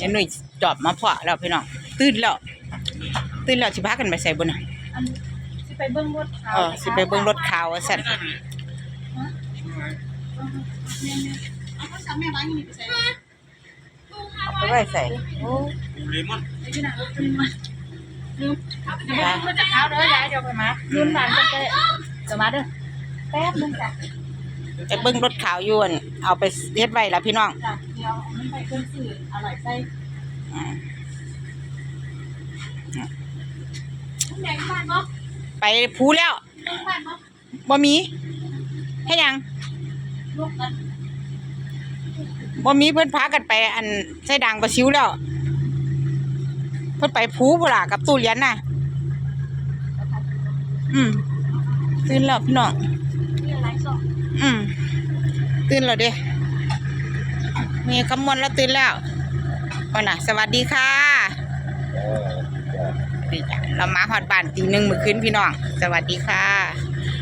ยายหนุ่ยจอบมาเพาะแล้วพี่น้องตื่นแล้ว ตื่นแล้วสิพากันไปใส่บนน่ะอันสิไปเบิ่งรถเขาเออสิไปเบิ่งรถขาวว่าซั่นเอาเขาสั่งแม่บ้านนี่ไปใส่เอาไปไว้ใส่โอ้เลมอนไปที่ไหนรถลืมมาลืมเดี๋ยวไปรถจะเท้าเด้อยายเดี๋ยวไปมาลืมหลานจะไปเดี๋ยวมาเด้อแป๊บนึงจ้ะไปเบิ่งรถขาวอยวนเอาไปเฮ็ดไว้แล้วพี่น้องจ้ะเดี๋ยวมันไปเครื่องสื่ออร่อยใส่อืมแดงบ้านเนาะไปภูแล้วแดงบ้านเนาะบ่มีเฮ็ดหยังลูกกันบ่มีเพิ่นพากันไป อันใส่ดังประชิวแล้ว เพิ่นไปภูพุ่นล่ะกับตู้เหรียญน่ะ อืมตื่นแล้วพี่น้องนี่อะไรสองอืมตื่นแล้วเด้ มีคำมวณแล้วตื่นแล้ววันน่ะ สวัสดีค่ะนี่จ้ะเรามาฮอดบ้านตีหนึ่งเมื่อคืนพี่น้อง สวัสดีค่ะ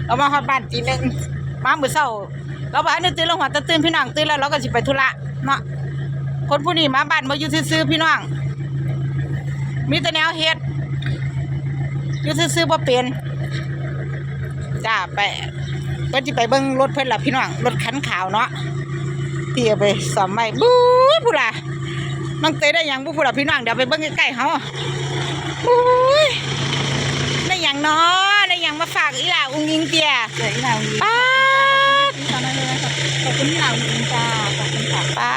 เรามาฮอดบ้านตีหนึ่งมาเมื่อเช้าเราบอกให้นึกตื่นลงหัวตะตื่นพี่น้องตื่นแล้วเราก็สิไปธุระเนาะคนผู้นี้มาบ้านมาอยู่ซื่อพี่น้อง มีแต่แนวเฮ็ดอยู่ซื่อๆบ่เป็นจ้าไปเพิ่นสิไปเบิ่งรถเพิ่นล่ะพี่น้องรถคันขาวเนาะ ที่เอาไปซ่อมไว้บู๊ดพูดล่ะน้องเตยได้หยังบ่พูดล่ะพี่น้องเดี๋ยวไปเบิ่งใกล้ๆเฮาบู๊ยได้หยังเนาะได้หยังมาฝากอีหล่าอุ้งยิงเตียเดี๋ยวอีหลานมีป๊าดตอนนั้นเลยขอบคุณที่หลานมีจ้าขอบคุณค่ะป๊า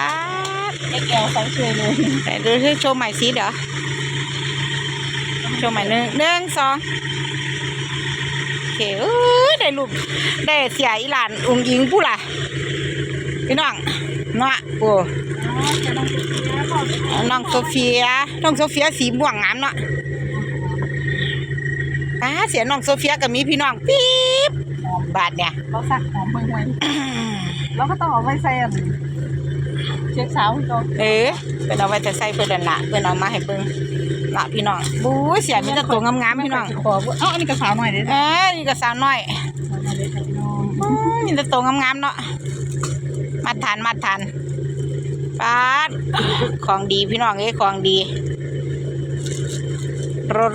ดไอ้แก้วใส่เฉยเลยแต่ดูที่โชว์ใหม่สิเดี๋ยวโชว์ใหม่หนึ่งหนึ่งสองโอเคเอ้ยได้รูปได้เสียอีหลานอุ้งยิงพูดล่ะพี่น้อง เนาะโอ้อ๋อจะต้องติดแล้วก็น้องโซเฟียน้องโซเฟียสีม่วงงามเนาะป้าเสียน้องโซเฟียกับมีพี่น้องปี๊บบาทเนี่ยเราสักหอมเมืองไว้เราก็ต้องเอาไว้ใส่อันเช็คเช้าก็เออเป็นเอาไว้แต่ใส่เพื่อนนั่นละเพื่อนเอามาให้เบิ่งละพี่น้องบู๊ยเสียมีแต่ตัวงามๆพี่น้องขอเอ้าอันนี้กระสาวหน่อยเด้เอ้ยนี่ก็สาวน้อยมาเลยค่ะพี่น้องอืมมีแต่ตัวงามๆเนาะ มาทานมาทานป้าดของดีพี่น้องเอ้ยของดี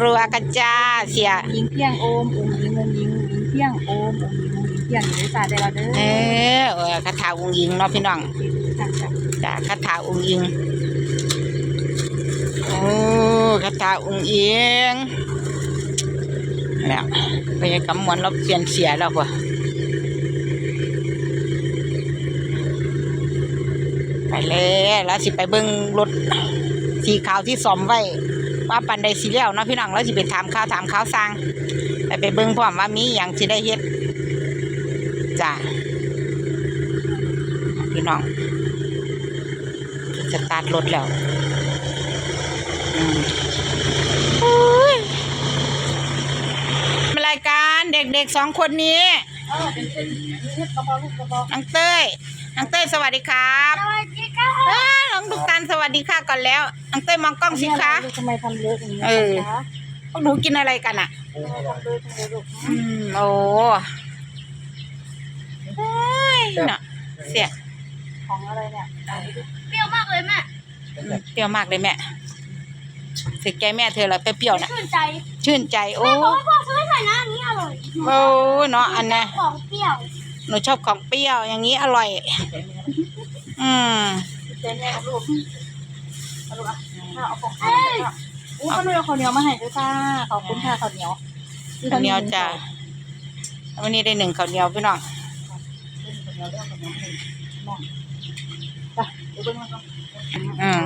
รัวๆกันจ้าเสียยิงเพียงโอมอุ้งยิงงงยิงยิงเพียงโอมอุ้งยิงงงยิงเพียงอยู่ในศาสตร์ได้แล้วเด้อเออเออคาถาองค์ยิงเนาะพี่น้องจังจังจ้ะคาถาองค์ยิงโอ้คาถาองค์ยิงแล้วไปยังกำมวนเราเปลี่ยนเสียแล้วกว่าไปเลยแล้วสิไปเบิ่งรถสีขาวที่ซ่อมไว้ว่าปันใดสีแล้วเนาะพี่น้องแล้วสิไปถามข่าวถามข่าวสร้างไปไปเบิ่งพร้อมว่ามีอย่างสิได้เฮ็ดจ้ะพี่น้องสตาร์ทรถแล้วอืมโอ้ยรายการเด็กๆสองคนนี้เออเป็นเป็นเฮ็ดกระเป๋าลูกกระเป๋าน้องเต้ยน้องเต้ยสวัสดีครับสวัสดีค่ะ เอ้ยน้องดุกตันสวัสดีค่ะก่อนแล้วน้องเต้ยมองกล้องสิคะทำไมทำเยอะอย่างนี้เออพวกหนูกินอะไรกันอะทำไมทำเยอะทำเยอะลูกอืมโอ้โอ้ยเนาะเสียของอะไรเนี่ยเปรี้ยวมากเลยแม่เปรี้ยวมากเลยแม่เสิแกแม่เธอละเปรี้ยวๆน่ะชื่นใจ ชื่นใจโอ้แม่บอกว่าพ่อซื้อให้หน่อยนะอันนี้อร่อยโอ้เนาะอันน่ะของเปรี้ยวหนูชอบของเปรี้ยวอย่างนี้อร่อย อืม เจ๊แม่ลูกเอาลูกอะเอาของข้าวมาอู้ก็เลยเอาข้าวเหนียวมาให้ด้วยค่ะขอบคุณค่ะข้าวเหนียวข้าวเหนียวจ้ะวันนี้ได้หนึ่งข้าวเหนียวพี่น้องข้าเหนียวด้วยข้าวเหนียวให้น้องไปเดี๋ยวเบิ่งมาก่อนอืม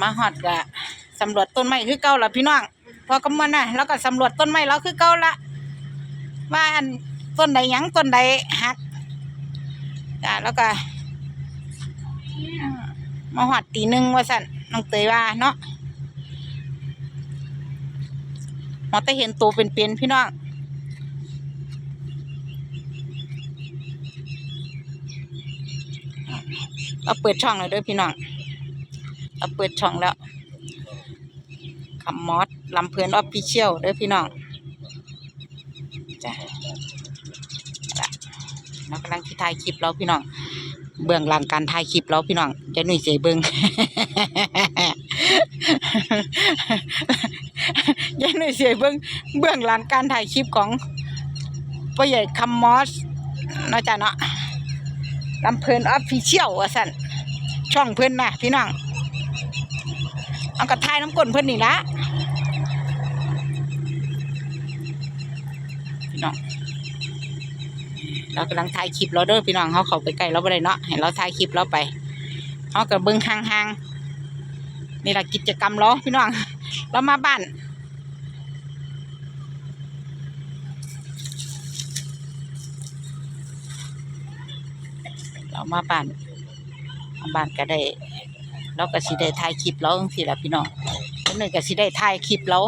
มาฮอดกะสำรวจต้นไม้คือเก่าละพี่น้องพอกำมันน่ะแล้วก็สำรวจต้นไม้แล้วคือเก่าละว่าอันต้นใดหยังต้นใดหักจ้ะแล้วก็ มาฮอดตีหนึ่งว่าสั่นน้องเตยว่าเนาะหมอแต่เห็นตัวเป็นๆพี่น้องเราเปิดช่องแล้วด้วยพี่น้องเราเปิดช่องแล้วคำมอสลำเพลินออฟฟิเชียลด้อพี่น้องจ้ะจ้ะเรากำลังที่ถ่ายคลิปเราพี่น้อง เบื้องหลังการถ่ายคลิปแล้วพี่น้องจะหนุ่ยเสียเบิ้งยายหนุ่ยเสียเบิ้งเบื้องหลังการถ่ายคลิปของพ่อใหญ่คัมมอสนะจ้ะเนาะลำเพลินออฟฟิเชียลว่าสั่นช่องเพิ่นนะพี่น้อง เอากระทายน้ำก้นเพิ่นนี่ละพี่น้อง เรากำลังถ่ายคลิปเราเด้อพี่น้องเขาเข้าไปใกล้เราบ่ได้เนาะให้เราถ่ายคลิปเราไปเขากับเบิ้งห่างๆนี่แหละกิจกรรมเราพี่น้อง เรามาบ้านเรามาบ้านมาบ้านก็ได้เราก็สิได้ถ่ายคลิปเราจังซี่ล่ะพี่น้องคนหนึ่งก็สิได้ถ่ายคลิปเรา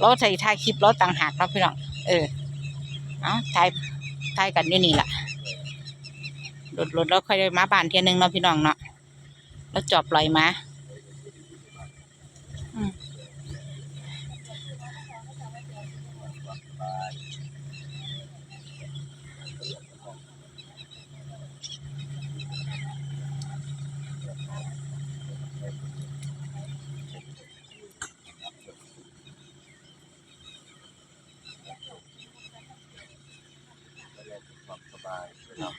เราใส่ถ่ายคลิปเราต่างหากเนาพี่น้องเออเอาถ่าย ถ่ายกันอยู่นี่แหล่ะรถรถเราค่อยได้มาบ้านเที่ยหนึงเนาะพี่น้องเนาะแล้วจอบปล่อยมา อืม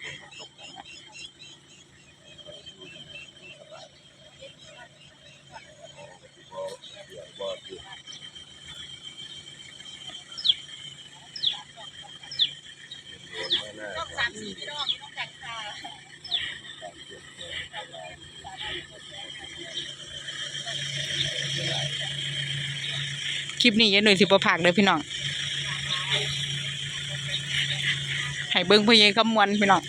คลิปนี้ยายหนุ่ยสิบ่พากเด้อพี่น้อง ให้เบิ่งพ่อใหญ่คำมวณพี่น้อง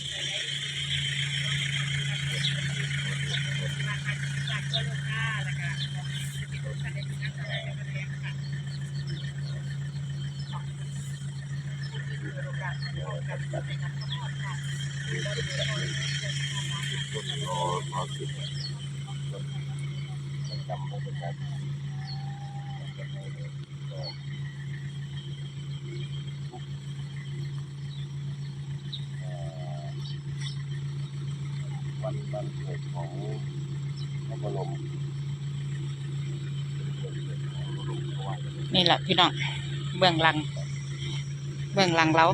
วันวันเกิดของพระบรมนี่แหละพี่น้องเบื้องหลัง เบื้องหลังเรา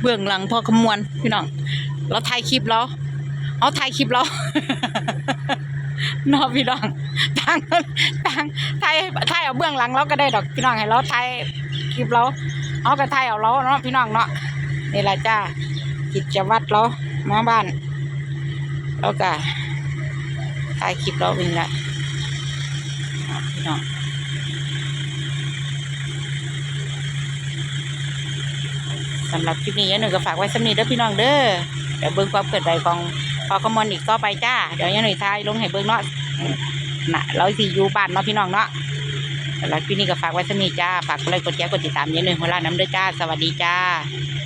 เบื้องหลังพอขมวนพี่น้องเราถ่ายคลิปเราเอาถ่ายคลิปเรานอพี่น้องต่างต่างถ่ายถ่ายเอาเบื้องหลังเราก็ได้ดอกพี่น้องให้เราถ่ายคลิปเราเอาก็ถ่ายเอาเราเนาะพี่น้องเนาะ นี่ละจ้ากิจวัตรเรามาบ้านเราก็ถ่ายคลิปเราเป็นละพี่น้องสำหรับคลิปนี้ยายหนุ่ยก็ฝากไว้สำนีเด้อพี่น้องเด้อเดี๋ยวเบิ่งความเกิดไหวของพอขมอนอีกต่อไปจ้าเดี๋ยวยายหนุ่ยทายลงให้เบิ่งเนาะอืมน่ะเราสิอยู่บ้านเนาะพี่น้องเนาะสำหรับคลิปนี้ก็ฝากไว้สำนีจ้าฝากกดไลค์กดแชร์กดติดตามยายหนุ่ยหัวลาน้ำเด้อจ้า สวัสดีจ้า